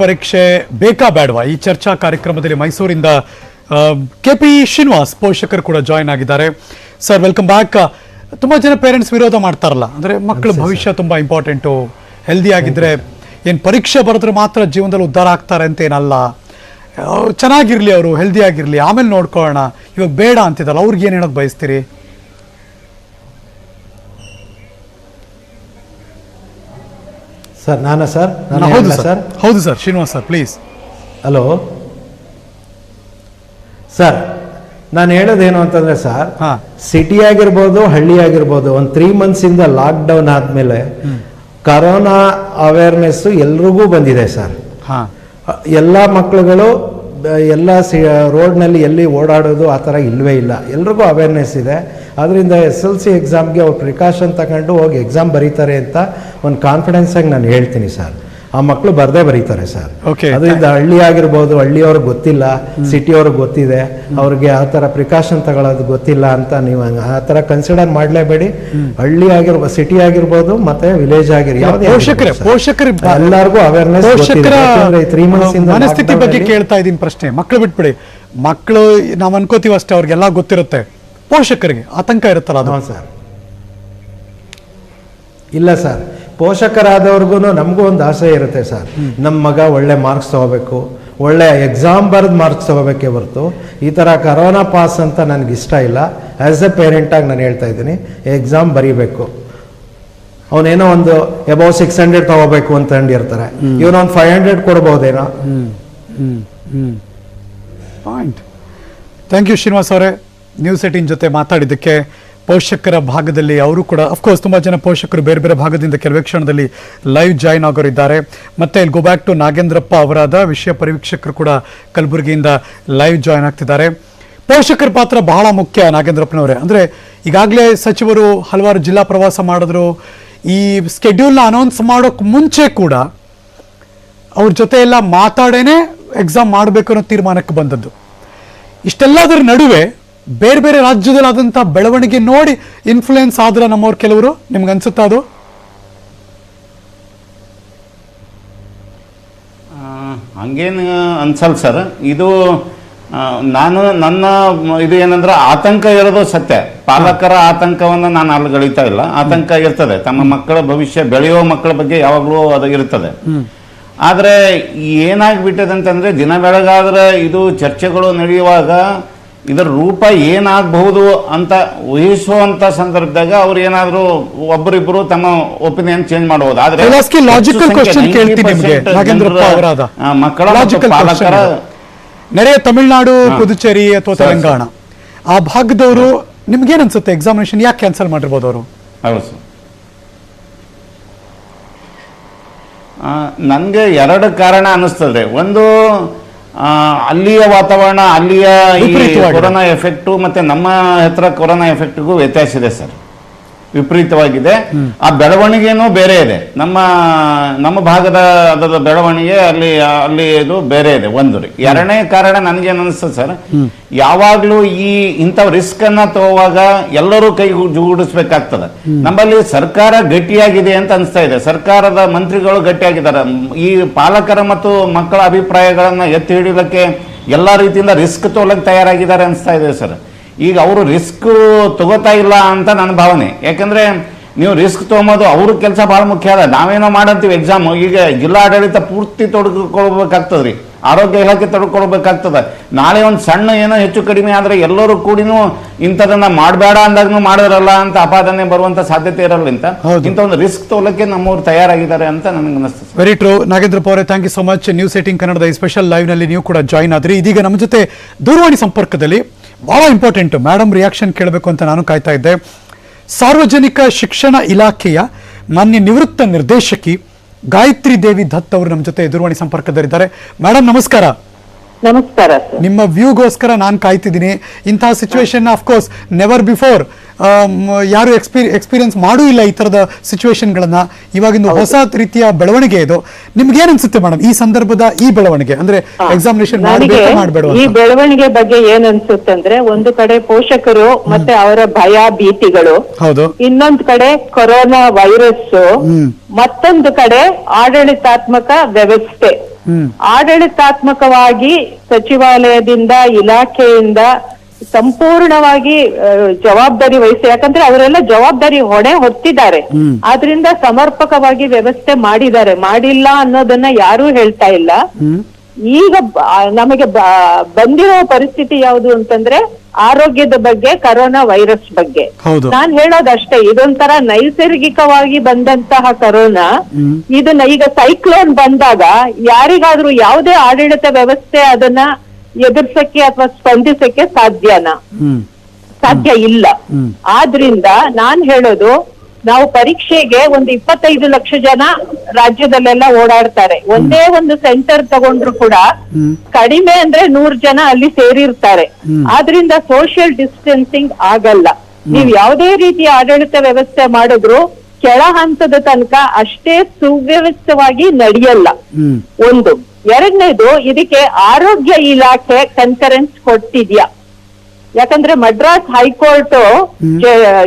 ಪರೀಕ್ಷೆ ಬೇಕಾ ಬೇಡವಾ ಈ ಚರ್ಚಾ ಕಾರ್ಯಕ್ರಮದಲ್ಲಿ ಮೈಸೂರಿಂದ ಕೆ ಪಿ ಶ್ರೀನಿವಾಸ್ ಪೋಷಕರು ಕೂಡ ಜಾಯ್ನ್ ಆಗಿದ್ದಾರೆ. ಸರ್ ವೆಲ್ಕಮ್ ಬ್ಯಾಕ್ ತುಂಬಾ ಜನ ಪೇರೆಂಟ್ಸ್ ವಿರೋಧ ಮಾಡ್ತಾರಲ್ಲ ಅಂದ್ರೆ ಮಕ್ಕಳ ಭವಿಷ್ಯ ತುಂಬಾ ಇಂಪಾರ್ಟೆಂಟು ಹೆಲ್ದಿ ಆಗಿದ್ರೆ ಏನು ಪರೀಕ್ಷೆ ಬರೆದ್ರೆ ಮಾತ್ರ ಜೀವನದಲ್ಲಿ ಉದ್ಧಾರ ಆಗ್ತಾರೆ ಅಂತ ಏನಲ್ಲ ಚೆನ್ನಾಗಿರ್ಲಿ ಅವರು ಹೆಲ್ದಿ ಆಗಿರ್ಲಿ ಆಮೇಲೆ ನೋಡ್ಕೊಳ್ಳೋಣ. ಇವಾಗ ಬೇಡ ಅಂತಿದ್ದಲ್ಲ ಅವ್ರಿಗೆ ಏನು ಹೇಳೋಕೆ ಬಯಸ್ತೀರಿ? ಸರ್ ನಾನಾ ಸರ್? ನಾನು ಹೌದು ಸರ್. ಹೌದು sir Srinivas sir please. Hello? Sir ನಾನು ಹೇಳೋದೇನು ಅಂತಂದ್ರೆ ಸರ್ ಹಾ. ಸಿಟಿ ಆಗಿರ್ಬೋದು ಹಳ್ಳಿ ಆಗಿರ್ಬೋದು ಒಂದು ತ್ರೀ ಮಂತ್ಸಿಂದ ಲಾಕ್ಡೌನ್ ಆದಮೇಲೆ ಕರೋನಾ ಅವೇರ್ನೆಸ್ಸು ಎಲ್ರಿಗೂ ಬಂದಿದೆ ಸರ್. ಹಾಂ. ಎಲ್ಲ ಮಕ್ಕಳುಗಳು ಎಲ್ಲ ಸಿ ರೋಡ್ನಲ್ಲಿ ಎಲ್ಲಿ ಓಡಾಡೋದು ಆ ಥರ ಇಲ್ಲವೇ ಇಲ್ಲ. ಎಲ್ರಿಗೂ ಅವೇರ್ನೆಸ್ ಇದೆ. ಅದರಿಂದ ಎಸ್ ಎಲ್ ಸಿ ಎಕ್ಸಾಮ್ಗೆ ಅವ್ರು ಪ್ರಿಕಾಷನ್ ತಗೊಂಡು ಹೋಗಿ ಎಕ್ಸಾಮ್ ಬರೀತಾರೆ ಅಂತ ಒಂದು ಕಾನ್ಫಿಡೆನ್ಸಾಗಿ ನಾನು ಹೇಳ್ತೀನಿ ಸರ್. ಆ ಮಕ್ಕಳು ಬರದೇ ಬರೀತಾರೆ ಸರ್. ಓಕೆ ಅದರಿಂದ ಹಳ್ಳಿ ಆಗಿರ್ಬೋದು ಹಳ್ಳಿಯವ್ರಿಗೆ ಗೊತ್ತಿಲ್ಲ ಸಿಟಿಯವ್ರಿಗೆ ಗೊತ್ತಿದೆ ಅವ್ರಿಗೆ ಆ ಥರ ಪ್ರಿಕಾಷನ್ ತಗೊಳ್ಳೋದು ಗೊತ್ತಿಲ್ಲ ಅಂತ ನೀವು ಆ ಥರ ಕನ್ಸಿಡರ್ ಮಾಡಲೇಬೇಡಿ. ಹಳ್ಳಿ ಆಗಿರ್ಬೋದು ಸಿಟಿ ಆಗಿರ್ಬೋದು ಮತ್ತೆ ವಿಲೇಜ್ ಆಗಿರ್ಬೋದು ಯಾವುದೇ ಪೋಷಕರೇ ಪೋಷಕರು ಎಲ್ಲರಿಗೂ ಅವೇರ್ನೆಸ್ ಪೋಷಕರ ತ್ರೀ ಮಂತ್ಸ್ ಇಂದ ಮನಸ್ಥಿತಿ ಬಗ್ಗೆ ಕೇಳ್ತಾ ಇದ್ದೀನಿ ಪ್ರಶ್ನೆ. ಮಕ್ಕಳು ಬಿಟ್ಬಿಡಿ. ಮಕ್ಕಳು ನಾವು ಅನ್ಕೋತೀವಿ ಅಷ್ಟೇ ಅವ್ರಿಗೆಲ್ಲ ಗೊತ್ತಿರುತ್ತೆ. ಪೋಷಕರಿಗೆ ಆತಂಕ ಇರುತ್ತಲ್ಲ ಅದು? ಸರ್. ಇಲ್ಲ ಸರ್. ಪೋಷಕರಾದವ್ರಿಗೂ ನಮಗೂ ಒಂದು ಆಸೆ ಇರುತ್ತೆ ಸರ್. ನಮ್ಮ ಮಗ ಒಳ್ಳೆ ಮಾರ್ಕ್ಸ್ ತಗೋಬೇಕು ಒಳ್ಳೆ ಎಕ್ಸಾಮ್ ಬರೆದು ಮಾರ್ಕ್ಸ್ ತಗೋಬೇಕೇ ಹೊರತು ಈ ಥರ ಕರೋನಾ ಪಾಸ್ ಅಂತ ನನಗೆ ಇಷ್ಟ ಇಲ್ಲ. ಆ್ಯಸ್ ಎ ಪೇರೆಂಟಾಗಿ ನಾನು ಹೇಳ್ತಾ ಇದ್ದೀನಿ ಎಕ್ಸಾಮ್ ಬರೀಬೇಕು. ಅವನೇನೋ ಒಂದು ಎಬೌ ಸಿಕ್ಸ್ ಹಂಡ್ರೆಡ್ ತಗೋಬೇಕು ಅಂತ ಅಂದಿರ್ತಾರೆ. ಒಂದು ಫೈವ್ ಹಂಡ್ರೆಡ್ ಕೊಡ್ಬೋದೇನೋ? ಪಾಯಿಂಟ್ ಥ್ಯಾಂಕ್ ಯು ಶ್ರೀನಿವಾಸ್ ಅವರೇ. ನ್ಯೂಸ್ ಏಟಿನ್ ಜೊತೆ ಮಾತಾಡಿದ್ದಕ್ಕೆ ಪೋಷಕರ ಭಾಗದಲ್ಲಿ ಅವರು ಕೂಡ ಅಫ್ಕೋರ್ಸ್ ತುಂಬ ಜನ ಪೋಷಕರು ಬೇರೆ ಬೇರೆ ಭಾಗದಿಂದ ಕೆಲವೇ ಕ್ಷಣದಲ್ಲಿ ಲೈವ್ ಜಾಯ್ನ್ ಆಗೋರಿದ್ದಾರೆ. ಮತ್ತೆ ಇಲ್ಲಿ ಗೋ ಬ್ಯಾಕ್ ಟು ನಾಗೇಂದ್ರಪ್ಪ ಅವರಾದ ವಿಷಯ ಪರಿವೀಕ್ಷಕರು ಕೂಡ ಕಲಬುರಗಿಯಿಂದ ಲೈವ್ ಜಾಯ್ನ್ ಆಗ್ತಿದ್ದಾರೆ. ಪೋಷಕರ ಪಾತ್ರ ಬಹಳ ಮುಖ್ಯ ನಾಗೇಂದ್ರಪ್ಪನವರೇ. ಅಂದರೆ ಈಗಾಗಲೇ ಸಚಿವರು ಹಲವಾರು ಜಿಲ್ಲಾ ಪ್ರವಾಸ ಮಾಡಿದ್ರು. ಈ ಸ್ಕೆಡ್ಯೂಲ್ನ ಅನೌನ್ಸ್ ಮಾಡೋಕ್ಕೆ ಮುಂಚೆ ಕೂಡ ಅವ್ರ ಜೊತೆ ಎಲ್ಲ ಮಾತಾಡೇನೆ ಎಕ್ಸಾಮ್ ಮಾಡಬೇಕು ಅನ್ನೋ ತೀರ್ಮಾನಕ್ಕೆ ಬಂದದ್ದು. ಇಷ್ಟೆಲ್ಲದರ ನಡುವೆ ಬೇರೆ ಬೇರೆ ರಾಜ್ಯದಲ್ಲಾದಂಥ ಬೆಳವಣಿಗೆ ನೋಡಿ ಇನ್ಫ್ಲೂಯೆನ್ಸ್ ಆದ್ರೆ ನಮ್ಮವ್ರು ಕೆಲವರು? ನಿಮ್ಗೆ ಅನ್ಸುತ್ತಾ ಅದು? ಹಂಗೇನು ಅನ್ಸಲ್ ಸರ್. ಇದು ನಾನು ನನ್ನ ಇದು ಏನಂದ್ರೆ ಆತಂಕ ಇರೋದು ಸತ್ಯ. ಪಾಲಕರ ಆತಂಕವನ್ನು ನಾನು ಅಲ್ಲಿ ಗಳಿತಾ ಇಲ್ಲ. ಆತಂಕ ಇರ್ತದೆ. ತಮ್ಮ ಮಕ್ಕಳ ಭವಿಷ್ಯ, ಬೆಳೆಯುವ ಮಕ್ಕಳ ಬಗ್ಗೆ ಯಾವಾಗಲೂ ಅದು ಇರ್ತದೆ. ಆದರೆ ಏನಾಗಿಬಿಟ್ಟದಂತಂದ್ರೆ ದಿನ ಬೆಳಗಾದ್ರೆ ಇದು ಚರ್ಚೆಗಳು ನಡೆಯುವಾಗ ಇದರ ರೂಪ ಏನಾಗಬಹುದು ಅಂತ ಊಹಿಸುವಂತ ಸಂದರ್ಭದಾಗ ಅವ್ರು ಏನಾದರೂ ಒಬ್ಬರಿಬ್ಬರು ತಮ್ಮ ಒಪಿನಿಯನ್ ಚೇಂಜ್ ಮಾಡಬಹುದು ಆದ್ರೆ ಕೈಲಾಸ್ಗೆ logical ಹೆಚ್ಚು question ಸಂಖ್ಯೆ, ಕೇಳ್ತೀನಿ ನಿಮ್ಗೆ, 90% ನಾಗೇಂದ್ರಪ್ಪ ಅವರಾದ. ಆ, ಮಕ್ಕಳ ಪಾಲಕರ ನೆರೆಯ ತಮಿಳುನಾಡು ಪುದುಚೇರಿ ಅಥವಾ ತೆಲಂಗಾಣ ಆ ಭಾಗದವರು ನಿಮ್ಗೇನ್ ಅನ್ಸುತ್ತೆ ಎಕ್ಸಾಮಿನೇಷನ್ ಯಾಕೆ ಕ್ಯಾನ್ಸಲ್ ಮಾಡಿರ್ಬೋದು ಅವರು? ಹೌದು ಸರ್. ನನಗೆ ಎರಡು ಕಾರಣ ಅನಿಸ್ತದೆ. ಒಂದು ಆ, ಅಲ್ಲಿಯ ವಾತಾವರಣ ಅಲ್ಲಿಯ ಈ. ಕೊರೋನಾ ಎಫೆಕ್ಟು ಮತ್ತೆ ನಮ್ಮ ಹತ್ರ ಕೊರೋನಾ ಎಫೆಕ್ಟ್ಗೂ ವ್ಯತ್ಯಾಸ ಇದೆ ಸರ್ ವಿಪರೀತವಾಗಿದೆ. ಆ ಬೆಳವಣಿಗೆನೂ ಬೇರೆ ಇದೆ. ನಮ್ಮ ನಮ್ಮ ಭಾಗದ ಅದರ ಬೆಳವಣಿಗೆ ಅಲ್ಲಿ ಅಲ್ಲಿ ಇದು ಬೇರೆ ಇದೆ, ಒಂದು ರೀ. ಎರಡನೇ ಕಾರಣ ನನಗೇನು ಅನಿಸ್ತದೆ ಸರ್, ಯಾವಾಗಲೂ ಈ ಇಂಥ ರಿಸ್ಕ್ ಅನ್ನ ತಗೋವಾಗ ಎಲ್ಲರೂ ಕೈ ಜೂಡಿಸ್ಬೇಕಾಗ್ತದೆ. ನಮ್ಮಲ್ಲಿ ಸರ್ಕಾರ ಗಟ್ಟಿಯಾಗಿದೆ ಅಂತ ಅನಿಸ್ತಾ ಇದೆ. ಸರ್ಕಾರದ ಮಂತ್ರಿಗಳು ಗಟ್ಟಿಯಾಗಿದ್ದಾರೆ. ಈ ಪಾಲಕರ ಮತ್ತು ಮಕ್ಕಳ ಅಭಿಪ್ರಾಯಗಳನ್ನ ಎತ್ತಿ ಹಿಡಿಯೋದಕ್ಕೆ ಎಲ್ಲಾ ರೀತಿಯಿಂದ ರಿಸ್ಕ್ ತೋಲಕ್ಕೆ ತಯಾರಾಗಿದ್ದಾರೆ ಅನಿಸ್ತಾ ಇದೆ ಸರ್. ಈಗ ಅವರು ರಿಸ್ಕ್ ತಗೋತಾ ಇಲ್ಲ ಅಂತ ನನ್ನ ಭಾವನೆ. ಯಾಕಂದ್ರೆ ನೀವು ರಿಸ್ಕ್ ತೊಗೊಂಬೋದು ಅವ್ರ ಕೆಲಸ ಬಹಳ ಮುಖ್ಯ ಅದ ನಾವೇನೋ ಮಾಡಂತೀವಿ ಎಕ್ಸಾಮ್ ಈಗ ಜಿಲ್ಲಾಡಳಿತ ಪೂರ್ತಿ ತೊಡಗಿಕೊಳ್ಬೇಕಾಗ್ತದ್ರಿ ಆರೋಗ್ಯ ಇಲಾಖೆ ತೊಡಗಿಕೊಳ್ಬೇಕಾಗ್ತದ ನಾಳೆ ಒಂದು ಸಣ್ಣ ಏನೋ ಹೆಚ್ಚು ಕಡಿಮೆ ಆದರೆ ಎಲ್ಲರೂ ಕೂಡಿನೂ ಇಂಥದನ್ನ ಮಾಡಬೇಡ ಅಂದಾಗ್ನು ಮಾಡಿದ್ರಲ್ಲ ಅಂತ ಅಪಾದನೆ ಬರುವಂತ ಸಾಧ್ಯತೆ ಇರಲ್ಲ ಅಂತ ಹೌದು. ಇಂಥ ಒಂದು ರಿಸ್ಕ್ ತಗೊಳಕ್ಕೆ ನಮ್ಮವ್ರು ತಯಾರಾಗಿದ್ದಾರೆ ಅಂತ ನನಗೆ ಅನಿಸ್ತದೆ very true Nagendra ಪೌರೆ thank you so much news eighteen ಕನ್ನಡದ ಈ ಸ್ಪೆಷಲ್ ಲೈವ್ನಲ್ಲಿ ನೀವು ಕೂಡ ಜಾಯ್ನ್ ಆದ್ರಿ. ಇದೀಗ ನಮ್ಮ ಜೊತೆ ದೂರವಾಣಿ ಸಂಪರ್ಕದಲ್ಲಿ ಬಹಳ ಇಂಪಾರ್ಟೆಂಟ್ ಮೇಡಮ್ ರಿಯಾಕ್ಷನ್ ಕೇಳಬೇಕು ಅಂತ ನಾನು ಕಾಯ್ತಾ ಇದ್ದೆ. ಸಾರ್ವಜನಿಕ ಶಿಕ್ಷಣ ಇಲಾಖೆಯ ಮಾನ್ಯ ನಿವೃತ್ತ ನಿರ್ದೇಶಕಿ ಗಾಯತ್ರಿ ದೇವಿ ದತ್ ಅವರು ನಮ್ಮ ಜೊತೆ ದೂರವಾಣಿ ಸಂಪರ್ಕದಲ್ಲಿದ್ದಾರೆ. ಮೇಡಮ್ ನಮಸ್ಕಾರ. ನಮಸ್ಕಾರ. ನಿಮ್ಮ ವ್ಯೂಗೋಸ್ಕರ ನಾನು ಕಾಯ್ತಿದ್ದೀನಿ. ಇಂತಹ ಸಿಚುವೇಶನ್ ಕೋರ್ಸ್ ನೆವರ್ ಬಿಫೋರ್ ಯಾರು ಎಕ್ಸ್ಪೀರಿ ಎಕ್ಸ್ಪೀರಿಯನ್ಸ್ ಮಾಡೂ ಇಲ್ಲ ಈ ಥರದ ಸಿಚುವೇಶನ್ಗಳನ್ನು ಇವಾಗಿಂದು ಹೊಸ ರೀತಿಯ ಬೆಳವಣಿಗೆ ಇದು. ನಿಮ್ಗೆ ಏನ್ ಅನ್ಸುತ್ತೆ ಮೇಡಮ್ ಈ ಸಂದರ್ಭದ ಈ ಬೆಳವಣಿಗೆ? ಅಂದ್ರೆ ಎಕ್ಸಾಮಿನೇಷನ್ ಈ ಬೆಳವಣಿಗೆ ಬಗ್ಗೆ ಏನ್ ಅನ್ಸುತ್ತಂದ್ರೆ ಒಂದು ಕಡೆ ಪೋಷಕರು ಮತ್ತೆ ಅವರ ಭಯ ಭೀತಿಗಳು. ಹೌದು. ಇನ್ನೊಂದ್ ಕಡೆ ಕೊರೋನಾ ವೈರಸ್ ಮತ್ತೊಂದು ಕಡೆ ಆಡಳಿತಾತ್ಮಕ ವ್ಯವಸ್ಥೆ. ಆಡಳಿತಾತ್ಮಕವಾಗಿ ಸಚಿವಾಲಯದಿಂದ ಇಲಾಖೆಯಿಂದ ಸಂಪೂರ್ಣವಾಗಿ ಜವಾಬ್ದಾರಿ ವಹಿಸಿ. ಯಾಕಂದ್ರೆ ಅವರೆಲ್ಲ ಜವಾಬ್ದಾರಿ ಹೊಣೆ ಹೊತ್ತಿದ್ದಾರೆ. ಆದ್ರಿಂದ ಸಮರ್ಪಕವಾಗಿ ವ್ಯವಸ್ಥೆ ಮಾಡಿದ್ದಾರೆ. ಮಾಡಿಲ್ಲ ಅನ್ನೋದನ್ನ ಯಾರೂ ಹೇಳ್ತಾ ಇಲ್ಲ. ಈಗ ನಮಗೆ ಬಂದಿರೋ ಪರಿಸ್ಥಿತಿ ಯಾವುದು ಅಂತಂದ್ರೆ ಆರೋಗ್ಯದ ಬಗ್ಗೆ ಕರೋನಾ ವೈರಸ್ ಬಗ್ಗೆ. ನಾನ್ ಹೇಳೋದಷ್ಟೇ ಇದೊಂಥರ ನೈಸರ್ಗಿಕವಾಗಿ ಬಂದಂತಹ ಕರೋನಾ. ಇದನ್ನ ಈಗ ಸೈಕ್ಲೋನ್ ಬಂದಾಗ ಯಾರಿಗಾದ್ರೂ ಯಾವುದೇ ಆಡಳಿತ ವ್ಯವಸ್ಥೆ ಅದನ್ನ ಎದುರ್ಸಕ್ಕೆ ಅಥವಾ ಸ್ಪಂದಿಸಕ್ಕೆ ಸಾಧ್ಯನ? ಸಾಧ್ಯ ಇಲ್ಲ. ಆದ್ರಿಂದ ನಾನ್ ಹೇಳೋದು ನಾವು ಪರೀಕ್ಷೆಗೆ ಒಂದು ಇಪ್ಪತ್ತೈದು ಲಕ್ಷ ಜನ ರಾಜ್ಯದಲ್ಲೆಲ್ಲ ಓಡಾಡ್ತಾರೆ. ಒಂದೇ ಒಂದು ಸೆಂಟರ್ ತಗೊಂಡ್ರು ಕೂಡ ಕಡಿಮೆ ಅಂದ್ರೆ ನೂರ್ ಜನ ಅಲ್ಲಿ ಸೇರಿರ್ತಾರೆ. ಆದ್ರಿಂದ ಸೋಷಿಯಲ್ ಡಿಸ್ಟೆನ್ಸಿಂಗ್ ಆಗಲ್ಲ. ನೀವ್ ಯಾವುದೇ ರೀತಿಯ ಆಡಳಿತ ವ್ಯವಸ್ಥೆ ಮಾಡಿದ್ರು ಕೆಳ ಹಂತದ ತನಕ ಅಷ್ಟೇ ಸುವ್ಯವಸ್ಥವಾಗಿ ನಡೆಯಲ್ಲ. ಒಂದು. ಎರಡನೇದು ಇದಕ್ಕೆ ಆರೋಗ್ಯ ಇಲಾಖೆ ಕನ್ಕರೆನ್ಸ್ ಕೊಟ್ಟಿದ್ಯಾ. ಯಾಕಂದ್ರೆ ಮಡ್ರಾಸ್ ಹೈಕೋರ್ಟ್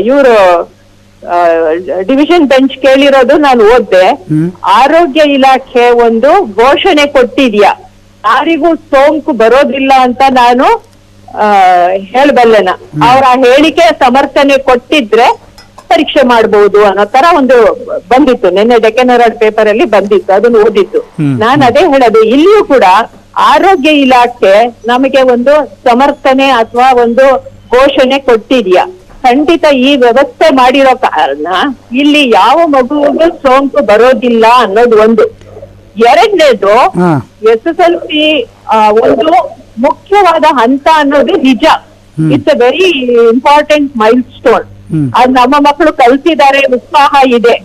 ಇವರು ಡಿವಿಷನ್ ಬೆಂಚ್ ಕೇಳಿರೋದು ನಾನು ಓದ್ದೆ. ಆರೋಗ್ಯ ಇಲಾಖೆ ಒಂದು ಘೋಷಣೆ ಕೊಟ್ಟಿದ್ಯಾ. ಯಾರಿಗೂ ಸೋಂಕು ಬರೋದಿಲ್ಲ ಅಂತ ನಾನು ಹೇಳಬಲ್ಲೆನ. ಹೇಳ್ಬಲ್ಲೆನ ಅವ್ರ ಆ ಹೇಳಿಕೆ ಸಮರ್ಥನೆ ಕೊಟ್ಟಿದ್ರೆ ಪರೀಕ್ಷೆ ಮಾಡಬಹುದು ಅನ್ನೋ ತರ ಒಂದು ಬಂದಿತ್ತು. ನಿನ್ನೆ ಡೆಕೆನರಾಡ್ ಪೇಪರ್ ಅಲ್ಲಿ ಬಂದಿತ್ತು ಅದನ್ನು ಓದಿತ್ತು ನಾನು ಅದೇ ಹೇಳೋದು ಇಲ್ಲಿಯೂ ಕೂಡ ಆರೋಗ್ಯ ಇಲಾಖೆ ನಮಗೆ ಒಂದು ಸಮರ್ಥನೆ ಅಥವಾ ಒಂದು ಘೋಷಣೆ ಕೊಟ್ಟಿದ್ಯಾ? ಖಂಡಿತ ಈ ವ್ಯವಸ್ಥೆ ಮಾಡಿರೋ ಕಾರಣ ಇಲ್ಲಿ ಯಾವ ಮಗುವಿಗೂ ಸೋಂಕು ಬರೋದಿಲ್ಲ ಅನ್ನೋದು ಒಂದು. ಎರಡನೇದು ಎಸ್ ಎಸ್ ಎಲ್ ಸಿ ಒಂದು ಮುಖ್ಯವಾದ ಹಂತ ಅನ್ನೋದು ನಿಜ. It's a very important milestone. ಅದ್ ನಮ್ಮ ಮಕ್ಕಳು ಕಲ್ತಿದ್ದಾರೆ ಉತ್ಸಾಹ ಇದೆ.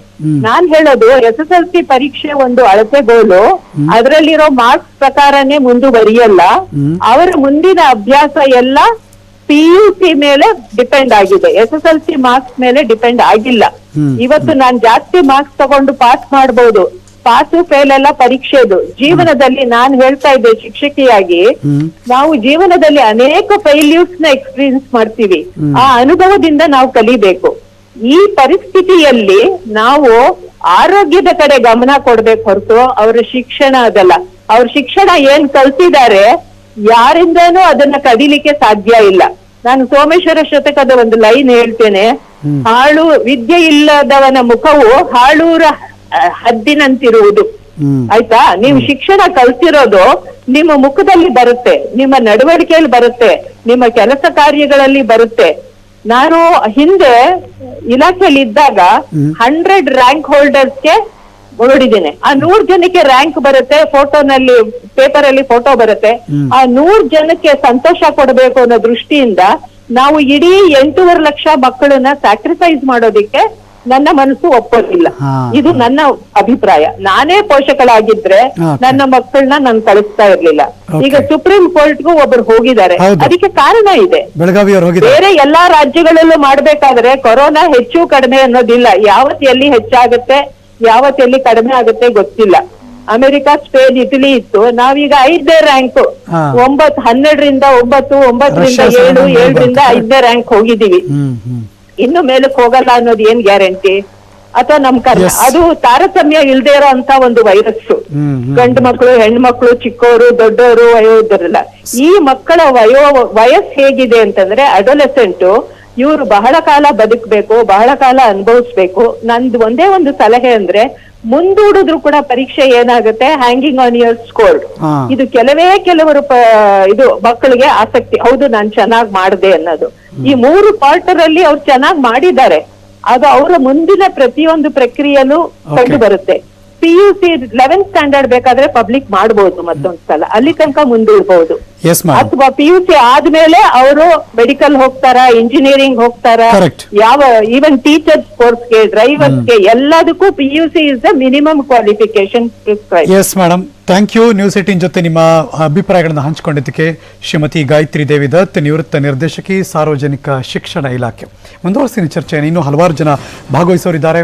ನಾನ್ ಹೇಳೋದು ಎಸ್ ಎಸ್ ಎಲ್ ಸಿ ಪರೀಕ್ಷೆ ಒಂದು ಅಳತೆಗೋಲು ಅದರಲ್ಲಿರೋ ಮಾರ್ಕ್ಸ್ ಪ್ರಕಾರನೇ ಮುಂದುವರಿಯಲ್ಲ. ಅವರ ಮುಂದಿನ ಅಭ್ಯಾಸ ಎಲ್ಲ ಪಿ ಯು ಸಿ ಮೇಲೆ ಡಿಪೆಂಡ್ ಆಗಿದೆ. S S L C marks ಮೇಲೆ ಡಿಪೆಂಡ್ ಆಗಿಲ್ಲ. ಇವತ್ತು ನಾನ್ ಜಾಸ್ತಿ ಮಾರ್ಕ್ಸ್ ತಗೊಂಡು ಪಾಸ್ ಮಾಡಬಹುದು ಪಾಸು ಫೇಲ್ ಎಲ್ಲ ಪರೀಕ್ಷೆದು ಜೀವನದಲ್ಲಿ ನಾನು ಹೇಳ್ತಾ ಇದ್ದೆ ಶಿಕ್ಷಕಿಯಾಗಿ ನಾವು ಜೀವನದಲ್ಲಿ ಅನೇಕ ಫೈಲ್ಯೂರ್ಸ್ನ ಎಕ್ಸ್ಪೀರಿಯನ್ಸ್ ಮಾಡ್ತೀವಿ. ಆ ಅನುಭವದಿಂದ ನಾವು ಕಲಿಬೇಕು. ಈ ಪರಿಸ್ಥಿತಿಯಲ್ಲಿ ನಾವು ಆರೋಗ್ಯದ ಕಡೆ ಗಮನ ಕೊಡ್ಬೇಕು ಹೊರತು ಅವರ ಶಿಕ್ಷಣ ಅದಲ್ಲ. ಅವ್ರ ಶಿಕ್ಷಣ ಏನ್ ಕಲ್ತಿದ್ದಾರೆ ಯಾರಿಂದನೂ ಅದನ್ನ ಕದಿಲಿಕ್ಕೆ ಸಾಧ್ಯ ಇಲ್ಲ. ನಾನು ಸೋಮೇಶ್ವರ ಶತಕದ ಒಂದು ಲೈನ್ ಹೇಳ್ತೇನೆ. ಹಾಳು ವಿದ್ಯೆ ಇಲ್ಲದವನ ಮುಖವು ಹಾಳೂರ ಹದ್ದಿನಂತಿರುವುದು. ಆಯ್ತಾ? ನೀವು ಶಿಕ್ಷಣ ಕಲ್ತಿರೋದು ನಿಮ್ಮ ಮುಖದಲ್ಲಿ ಬರುತ್ತೆ ನಿಮ್ಮ ನಡವಳಿಕೆಯಲ್ಲಿ ಬರುತ್ತೆ ನಿಮ್ಮ ಕೆಲಸ ಕಾರ್ಯಗಳಲ್ಲಿ ಬರುತ್ತೆ. ನಾನು ಹಿಂದೆ ಇಲಾಖೆಯಲ್ಲಿ ಇದ್ದಾಗ ಹಂಡ್ರೆಡ್ ರ್ಯಾಂಕ್ ಹೋಲ್ಡರ್ಸ್ಗೆ ನೋಡಿದ್ದೇನೆ. ಆ ನೂರ್ ಜನಕ್ಕೆ ರ್ಯಾಂಕ್ ಬರುತ್ತೆ ಫೋಟೋನಲ್ಲಿ ಪೇಪರ್ ಅಲ್ಲಿ ಫೋಟೋ ಬರುತ್ತೆ ಆ ನೂರ್ ಜನಕ್ಕೆ ಸಂತೋಷ ಕೊಡಬೇಕು ಅನ್ನೋ ದೃಷ್ಟಿಯಿಂದ ನಾವು ಇಡೀ ಎಂಟೂವರೆ ಲಕ್ಷ ಮಕ್ಕಳನ್ನ ಸ್ಯಾಕ್ರಿಫೈಸ್ ಮಾಡೋದಿಕ್ಕೆ ನನ್ನ ಮನಸ್ಸು ಒಪ್ಪೋದಿಲ್ಲ. ಹಾ. ಇದು ನನ್ನ ಅಭಿಪ್ರಾಯ. ನಾನೇ ಪೋಷಕಳಾಗಿದ್ರೆ Okay. ನನ್ನ ಮಕ್ಕಳನ್ನ ನಾನು ಕಳಿಸ್ತಾ ಇರ್ಲಿಲ್ಲ. Okay. ಈಗ ಸುಪ್ರೀಂ ಕೋರ್ಟ್ಗೂ ಒಬ್ರು ಹೋಗಿದ್ದಾರೆ. ಹೌದು. ಅದಕ್ಕೆ ಕಾರಣ ಇದೆ. ಬೆಳಗಾವಿ ಅವ್ರು ಹೋಗಿದ್ದಾರೆ. ಬೇರೆ ಎಲ್ಲಾ ರಾಜ್ಯಗಳಲ್ಲೂ ಮಾಡ್ಬೇಕಾದ್ರೆ ಕೊರೋನಾ ಹೆಚ್ಚು ಕಡಿಮೆ ಅನ್ನೋದಿಲ್ಲ. ಯಾವತ್ ಎಲ್ಲಿ ಹೆಚ್ಚಾಗುತ್ತೆ ಯಾವತ್ ಎಲ್ಲಿ ಕಡಿಮೆ ಆಗುತ್ತೆ ಗೊತ್ತಿಲ್ಲ. ಅಮೆರಿಕ ಸ್ಪೇನ್ ಇಟಲಿ ಇತ್ತು. ನಾವೀಗ ಐದನೇ ರ್ಯಾಂಕ್. ಒಂಬತ್ ಹನ್ನೆರಡರಿಂದ ಒಂಬತ್ತು ಒಂಬತ್ತರಿಂದ ರಷ್ಯಾ ಏಳು ಸಹ ಏಳರಿಂದ. ಐದನೇ ರ್ಯಾಂಕ್ ಹೋಗಿದ್ದೀವಿ. ಹ್ಮ್ ಹ್ಮ್. ಇನ್ನು ಮೇಲಕ್ಕೆ ಹೋಗಲ್ಲ ಅನ್ನೋದು ಏನ್ ಗ್ಯಾರಂಟಿ? ಅಥವಾ ನಮ್ ಕರ್ಮ ಅದು ತಾರತಮ್ಯ ಇಲ್ದೇ ಇರೋ ಅಂತ ಒಂದು ವೈರಸ್ ಗಂಡು ಮಕ್ಕಳು ಹೆಣ್ಮಕ್ಳು ಚಿಕ್ಕವರು ದೊಡ್ಡವರು ವಯೋಧರಲ್ಲ ಈ ಮಕ್ಕಳ ವಯೋ ವಯಸ್ಸು ಹೇಗಿದೆ ಅಂತಂದ್ರೆ ಅಡೋಲೆಸೆಂಟ್ ಇವರು ಬಹಳ ಕಾಲ ಬದುಕಬೇಕು ಬಹಳ ಕಾಲ ಅನುಭವಿಸ್ಬೇಕು. ನಂದು ಒಂದೇ ಒಂದು ಸಲಹೆ ಅಂದ್ರೆ ಮುಂದೂಡಿದ್ರು ಕೂಡ ಪರೀಕ್ಷೆ ಏನಾಗುತ್ತೆ? ಹ್ಯಾಂಗಿಂಗ್ ಆನ್ ಯುವರ್ ಸ್ಕೋರ್ ಇದು ಕೆಲವೇ ಕೆಲವರು ಇದು ಮಕ್ಕಳಿಗೆ ಆಸಕ್ತಿ. ಹೌದು ನಾನ್ ಚೆನ್ನಾಗ್ ಮಾಡಿದೆ ಅನ್ನೋದು. ಈ ಮೂರು ಕ್ವಾರ್ಟರ್ ಅಲ್ಲಿ ಅವ್ರು ಚೆನ್ನಾಗ್ ಮಾಡಿದ್ದಾರೆ. ಅದು ಅವರ ಮುಂದಿನ ಪ್ರತಿಯೊಂದು ಪ್ರಕ್ರಿಯೆಯಲ್ಲೂ ಕಂಡು ಬರುತ್ತೆ. P U C eleventh standard ಬೇಕಾದ್ರೆ ಪಬ್ಲಿಕ್ ಮಾಡಬಹುದು ಮತ್ತೊಂದು ಸಲ ಅಲ್ಲಿ ತನಕ ಮುಂದಿಡಬಹುದು ಅಥವಾ ಪಿ ಯು ಸಿ ಆದ್ಮೇಲೆ ಅವರು ಮೆಡಿಕಲ್ ಹೋಗ್ತಾರ ಇಂಜಿನಿಯರಿಂಗ್ ಹೋಗ್ತಾರ ಯಾವ ಈವನ್ ಟೀಚರ್ಸ್ ಕೋರ್ಸ್ಗೆ ಡ್ರೈವರ್ಸ್ಗೆ ಎಲ್ಲದಕ್ಕೂ P U C is the minimum qualification yes madam thank you news eighteen ಜೊತೆ ನಿಮ್ಮ ಅಭಿಪ್ರಾಯಗಳನ್ನು ಹಂಚಿಕೊಂಡಿದ್ದಕ್ಕೆ ಶ್ರೀಮತಿ ಗಾಯತ್ರಿ ದೇವಿ ದತ್ ನಿವೃತ್ತ ನಿರ್ದೇಶಕಿ ಸಾರ್ವಜನಿಕ ಶಿಕ್ಷಣ ಇಲಾಖೆ. ಮುಂದುವರೆಸಿನ ಚರ್ಚೆಯನ್ನು ಇನ್ನೂ ಹಲವಾರು ಜನ ಭಾಗವಹಿಸೋರಿದ್ದಾರೆ